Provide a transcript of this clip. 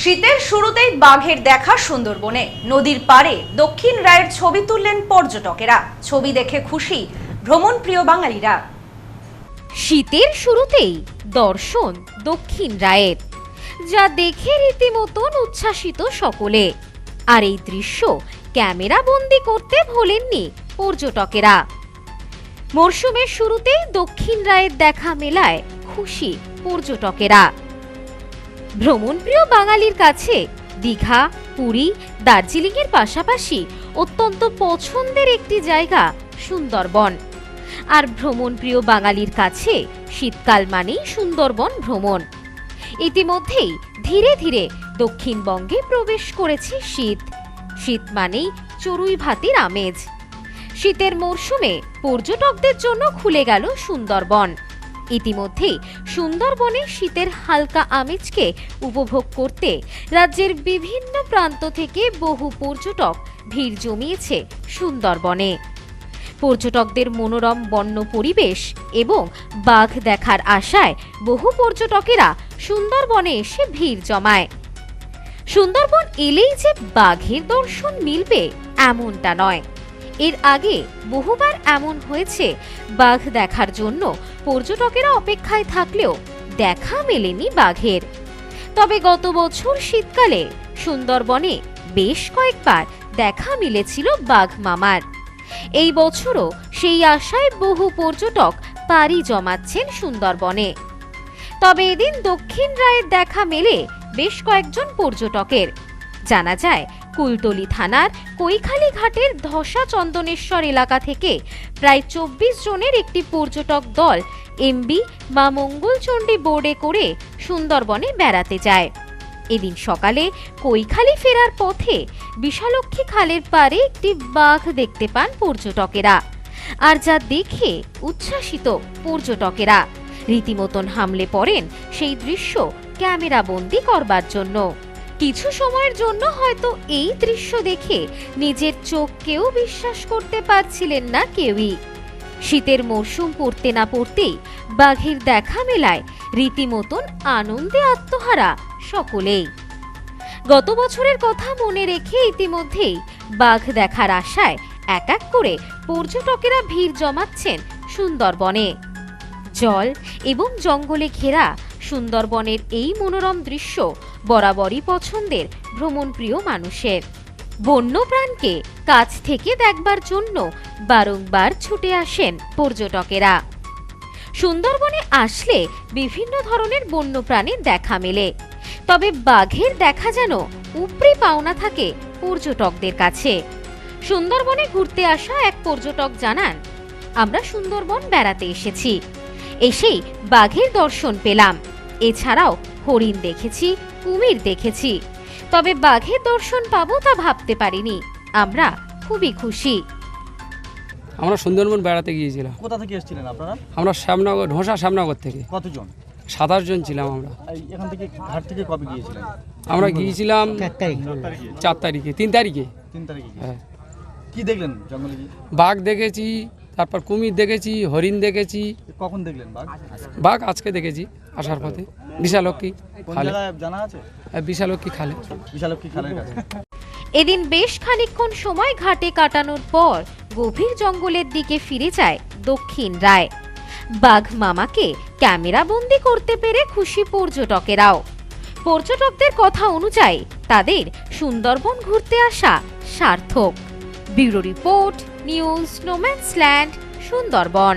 শীতের শুরুতেই বাঘের দেখা সুন্দরবনে। নদীর পাড়ে দক্ষিণ রায়ের ছবি তুললেন পর্যটকেরা। ছবি দেখে খুশি ভ্রমণ প্রিয় বাঙালিরা। শীতের শুরুতেই দর্শন দক্ষিণ রায়ের, যা দেখে রীতিমতন উচ্ছ্বাসিত সকলে। আর এই দৃশ্য ক্যামেরা বন্দি করতে ভোলেননি পর্যটকেরা। মরশুমের শুরুতেই দক্ষিণ রায়ের দেখা মেলায় খুশি পর্যটকেরা। ভ্রমণপ্রিয় বাঙালির কাছে, দীঘা, পুরী, দার্জিলিংয়ের পাশাপাশি অত্যন্ত পছন্দের একটি জায়গা, সুন্দরবন। আর ভ্রমণপ্রিয় বাঙালির কাছে, শীতকাল মানেই সুন্দরবন ভ্রমণ। ইতিমধ্যেই ধীরে ধীরে দক্ষিণবঙ্গে প্রবেশ করেছে শীত। শীত মানেই চড়ুই ভাতির আমেজ। শীতের মরশুমে পর্যটকদের জন্য খুলে গেল সুন্দরবন। ইতিমধ্যেই সুন্দরবনে শীতের হালকা আমেজকে উপভোগ করতে রাজ্যের বিভিন্ন প্রান্ত থেকে বহু পর্যটক ভিড় জমিয়েছে সুন্দরবনে। পর্যটকদের মনোরম বন্য পরিবেশ এবং বাঘ দেখার আশায় বহু পর্যটকেরা সুন্দরবনে এসে ভিড় জমায়। সুন্দরবন এলেই যে বাঘের দর্শন মিলবে এমনটা নয়। এর আগে বহুবার এমন হয়েছে। বাঘ দেখার জন্য পর্যটকেরা অপেক্ষায় থাকলেও দেখা মেলেনি বাঘের। তবে গত বছর শীতকালে সুন্দরবনে বেশ কয়েকবার দেখা মিলেছিল বাঘ মামার। এই বছরও সেই আশায় বহু পর্যটক পাড়ি জমাচ্ছেন সুন্দরবনে। তবে এদিন দক্ষিণ রায়ের দেখা মেলে বেশ কয়েকজন পর্যটকের। জানা যায় কুলতলি থানার কৈখালি ঘাটের ধসা চন্দনেশ্বর এলাকা থেকে প্রায় চব্বিশ জনের একটি পর্যটক দল এমবি বা মঙ্গলচণ্ডী বোর্ডে করে সুন্দরবনে বেড়াতে যায়। এদিন সকালে কৈখালি ফেরার পথে বিশালক্ষী খালের পাড়ে একটি বাঘ দেখতে পান পর্যটকেরা আর যা দেখে উচ্ছ্বাসিত পর্যটকেরা। রীতিমতন হামলে পড়েন সেই দৃশ্য ক্যামেরা বন্দি করবার জন্য। কিছু সময়ের জন্য হয়তো এই দৃশ্য দেখে নিজের চোখকেও বিশ্বাস করতে পারছিলেন না কেউই। শীতের মরশুম পড়তে না পড়তেই বাঘের দেখা মেলায় রীতিমতন আনন্দে আত্মহারা সকলেই। গত বছরের কথা মনে রেখে ইতিমধ্যেই বাঘ দেখার আশায় এক এক করে পর্যটকেরা ভিড় জমাচ্ছেন সুন্দরবনে। জল এবং জঙ্গলে ঘেরা সুন্দরবনের এই মনোরম দৃশ্য বরাবরই পছন্দের ভ্রমণপ্রিয় মানুষের। বন্যপ্রাণকে কাছ থেকে দেখবার জন্য বারংবার ছুটে আসেন পর্যটকেরা। সুন্দরবনে আসলে বিভিন্ন ধরনের বন্যপ্রাণীর দেখা মেলে। তবে বাঘের দেখা যেন উপরি পাওনা থাকে পর্যটকদের কাছে। সুন্দরবনে ঘুরতে আসা এক পর্যটক জানান, আমরা সুন্দরবন বেড়াতে এসেছি। এসেই বাঘের দর্শন পেলাম। এছাড়াও হরিণ দেখেছি কুমির দেখেছি। তবে বাঘের দর্শন পাবো তা ভাবতে পারিনি। আমরা খুবই খুশি। আমরা সুন্দরবন বেড়াতে গিয়েছিলাম। কোথা থেকে এসেছিলেন আপনারা? আমরা শ্যামনগর ঢোসা শ্যামনগর থেকে। কতজন? সাতাশ জন ছিলাম আমরা। এখান থেকে ঘাট থেকে কবে গিয়েছিলেন? আমরা গিয়েছিলাম চার তারিখে। তিন তারিখে। তিন তারিখে হ্যাঁ। কি দেখলেন জঙ্গলে বাঘ দেখেছি তারপর কুমির দেখেছি হরিণ দেখেছি। কখন দেখলেন বাঘ? বাঘ আজকে দেখেছি আসার পথে। বিশালক্ষী খালে। জানা আছে? হ্যাঁ, বিশালক্ষী খালে। বিশালক্ষী খালের কাছে। এদিন বেশ খানিকক্ষণ সময় ঘাটে কাটানোর পর গভীর জঙ্গলের দিকে ফিরে যায় দক্ষিণ রায়। বাঘ মামাকে ক্যামেরা বন্দি করতে পেরে খুশি পর্যটকেরাও। পর্যটকদের কথা অনুযায়ী তাদের সুন্দরবন ঘুরতে আসা সার্থক। Bureau report news no man's land Sundarban.